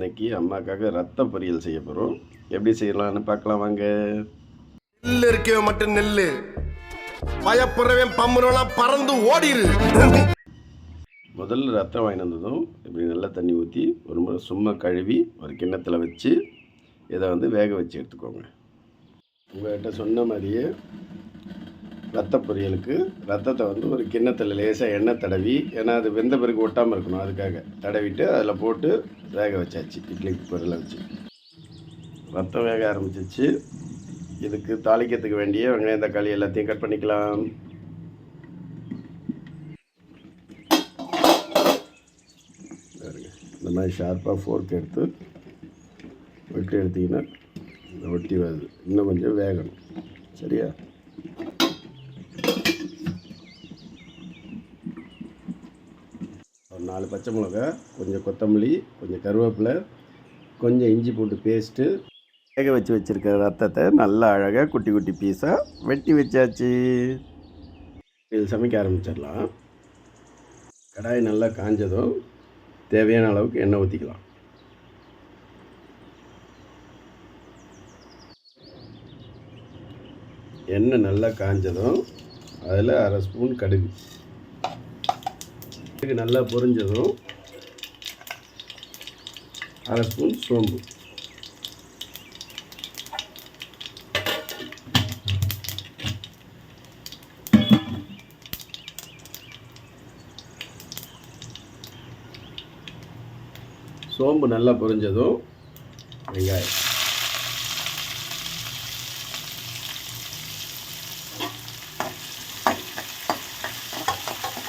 இன்னைக்கு அம்மாக்காக ரத்த பொரியல் செய்ய போகிறோம் எப்படி செய்யலாம்னு பார்க்கலாம் வாங்க. நெல்லு இருக்கவன் மட்டும் நெல்லு. பயப்படுறவன் பம்புறவெல்லாம் பறந்து ஓடிரு. முதல்ல ரத்தம் வாங்கிட்டு வந்ததும் இப்படி நல்லா தண்ணி ஊற்றி ஒரு முறை சும்மா கழுவி ஒரு கிண்ணத்தில் வச்சு இதை வந்து வேக வச்சு எடுத்துக்கோங்க. உங்கள்கிட்ட சொன்ன மாதிரியே ரத்த பொரியலுக்கு ரத்தத்தை வந்து ஒரு கிண்ணத்தில் லேசாக எண்ணெய் தடவி ஏன்னா அது வெந்த பிறகு ஒட்டாமல் இருக்கணும் அதுக்காக தடவிட்டு அதில் போட்டு வேக வச்சாச்சு இட்லி குக்கரில் வச்சு. ரத்தம் வேக ஆரம்பிச்சிச்சு. இதுக்கு தாளிக்கிறதுக்கு வேண்டிய வெங்காயம் தக்காளி எல்லாத்தையும் கட் பண்ணிக்கலாம். இந்த மாதிரி ஷார்ப்பாக ஃபோர்க் எடுத்து வெட்டி எடுத்திங்கன்னா ஒட்டி வருது. இன்னும் கொஞ்சம் வேகணும். சரியா? நாலு பச்சை மிளகா கொஞ்சம் கொத்தமல்லி கொஞ்சம் கருவேப்பிலை கொஞ்சம் இஞ்சி போட்டு பேஸ்ட்டு வேக வச்சு வச்சுருக்கிற ரத்தத்தை நல்லா அழகாக குட்டி குட்டி பீஸாக வெட்டி வச்சாச்சு. இது சமைக்க ஆரம்பிச்சிடலாம். கடாய் நல்லா காஞ்சதும் தேவையான அளவுக்கு எண்ணெய் ஊற்றிக்கலாம் எண்ணெய் நல்லா காஞ்சதும் அதில் அரை ஸ்பூன் கடுகு. இதுக்கு நல்லா பொரிஞ்சதும் அரை ஸ்பூன் சோம்பு. சோம்பு நல்லா பொரிஞ்சதும் வெங்காயம்.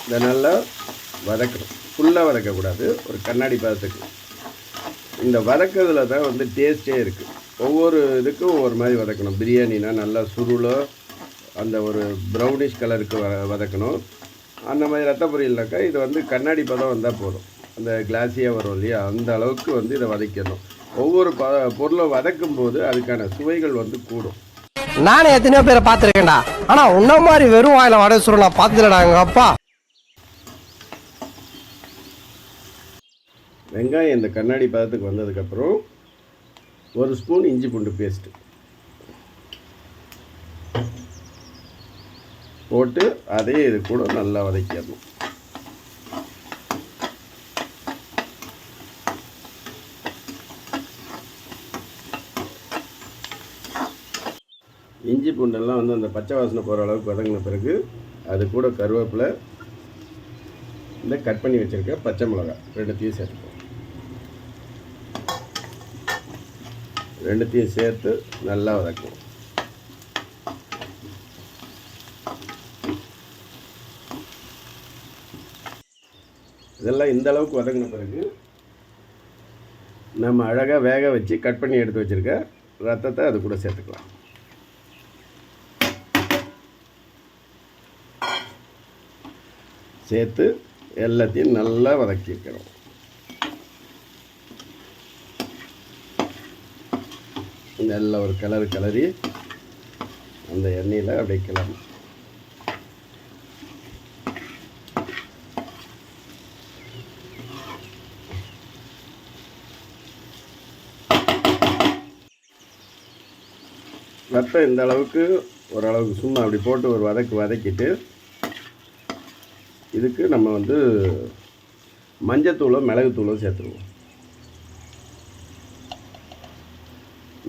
இதை நல்லா வதக்கணும். ஃபுல்லாக வதக்கக்கூடாது. ஒரு கண்ணாடி பதத்துக்கு. இந்த வதக்கிறதுல தான் வந்து டேஸ்ட்டே இருக்குது ஒவ்வொரு இதுக்கும் ஒவ்வொரு மாதிரி வதக்கணும். பிரியாணினா நல்லா சுருளோ அந்த ஒரு ப்ரௌனிஷ் கலருக்கு வ வதக்கணும். அந்த மாதிரி ரத்த பொரியல்னாக்கா இது வந்து கண்ணாடி பதம் வந்தால் போதும். அந்த கிளாஸியாக வரும் இல்லையா? அந்த அளவுக்கு வந்து இதை வதக்கணும் ஒவ்வொரு ப பொருளை வதக்கும் போது அதுக்கான சுவைகள் வந்து கூடும். நானே எத்தனையோ பேரை பார்த்துருக்கேன்டா. ஆனால் உன்ன மாதிரி வெறும் வாயில வடை சுருள் நான் அப்பா. வெங்காயம் இந்த கண்ணாடி பதத்துக்கு வந்ததுக்கப்புறம் ஒரு ஸ்பூன் இஞ்சி பூண்டு பேஸ்ட்டு போட்டு அதே இது கூட நல்லா வதக்கிடணும். இஞ்சி பூண்டெல்லாம் வந்து அந்த பச்சை வாசனை போகிற அளவுக்கு வதங்கின பிறகு அது கூட கருவேப்பிலை இந்த கட் பண்ணி வச்சுருக்க பச்சை மிளகாய் ரெண்டுத்தையும் சேர்த்துப்போம். ரெண்டுத்தையும் சேர்த்து நல்லா வதக்குவோம். இதெல்லாம் இந்த அளவுக்கு வதங்கின பிறகு நம்ம அழகாக வேக வச்சு கட் பண்ணி எடுத்து வச்சுருக்க ரத்தத்தை அது கூட சேர்த்துக்கலாம். சேர்த்து எல்லாத்தையும் நல்லா வதக்கிக்கிறோம் நல்ல ஒரு கலர் கிளறி அந்த எண்ணெயில் அப்படியே கிளறணும். இந்த அளவுக்கு ஓரளவுக்கு சும்மா அப்படி போட்டு ஒரு வதக்கு வதக்கிட்டு இதுக்கு நம்ம வந்து மஞ்சத்தூளும் மிளகுத்தூளும் சேர்த்துருவோம்.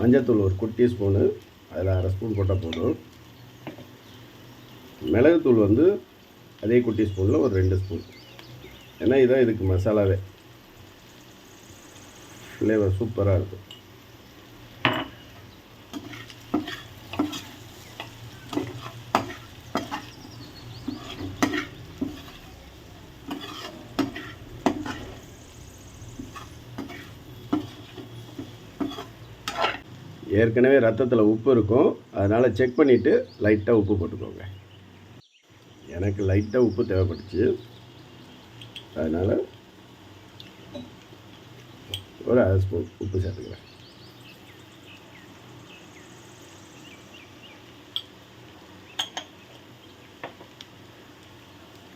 மஞ்சத்தூள் ஒரு குட்டி ஸ்பூனு அதில் அரை ஸ்பூன் போட்டால் போதும். மிளகுத்தூள் வந்து அதே குட்டி ஸ்பூனில் ஒரு ரெண்டு ஸ்பூன். ஏன்னா இதான் இதுக்கு மசாலாவே. ஃப்ளேவர் சூப்பராக இருக்கும் ஏற்கனவே ரத்தத்தில் உப்பு இருக்கும். அதனால் செக் பண்ணிவிட்டு லைட்டாக உப்பு போட்டுக்கோங்க. எனக்கு லைட்டாக உப்பு தேவைப்பட்டுச்சு. அதனால் ஒரு அரை ஸ்பூன் உப்பு சேர்த்துக்கிறேன்.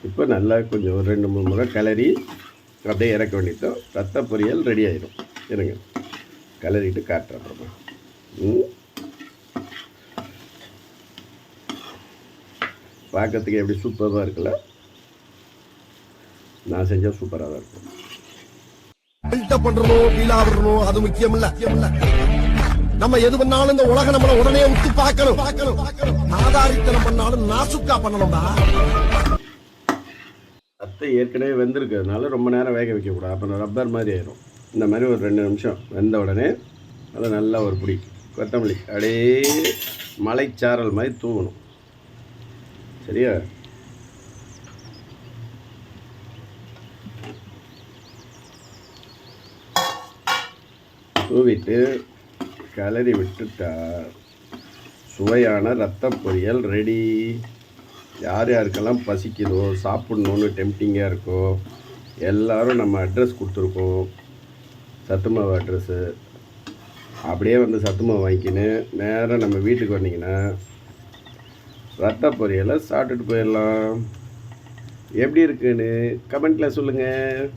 இப்போ நல்லா கொஞ்சம் ஒரு ரெண்டு மூணு முறை கிளறி அப்படியே இறக்க வேண்டியதும் ரத்த பொரியல் ரெடி ஆகிடும் இருங்க. கலரிட்டு காட்டுறேன் அப்புறமா. பார்க்கறதுக்கு எப்படி சூப்பராக இருக்குல்ல? நான் செஞ்சால் சூப்பராக தான் இருக்கும். பில்டப் பண்றணும் ஃபீலா விடணும் அது முக்கியம் இல்ல நம்ம எது பண்ணாலும் இந்த உலக நம்மள உடனே உத்து பார்க்கணும். பார்க்கணும் நாதாரித்தனம் பண்ணாலும் நாசுக்கா பண்ணணும்டா. அத்தை ஏற்கனவே வெந்திருக்கிறதுனால ரொம்ப நேரம் வேக வைக்கக்கூடாது. அப்புறம் ரப்பர் மாதிரி ஆயிரும். இந்த மாதிரி ஒரு ரெண்டு நிமிஷம் வெந்த உடனே அதை நல்லா ஒரு பிடி. கொத்தமல்லி. அப்படியே மலைச்சாரல் மாதிரி தூவணும். சரியா? தூவிட்டு கலரி விட்டுட்டா சுவையான ரத்த பொரியல் ரெடி யார் யாருக்கெல்லாம் பசிக்குதோ சாப்பிட்ணுன்னு டெம்டிங்காக இருக்கோ எல்லோரும் நம்ம அட்ரஸ் கொடுத்துருக்கோம். சத்துமாவு அட்ரஸ்ஸு அப்படியே வந்து சத்துமாவு வாங்கிக்கின்னு நேராக நம்ம வீட்டுக்கு வந்தீங்கன்னா ரத்த பொரியலை சாப்பிட்டுட்டு போயிடலாம். எப்படி இருக்குன்னு கமெண்ட்டில் சொல்லுங்கள்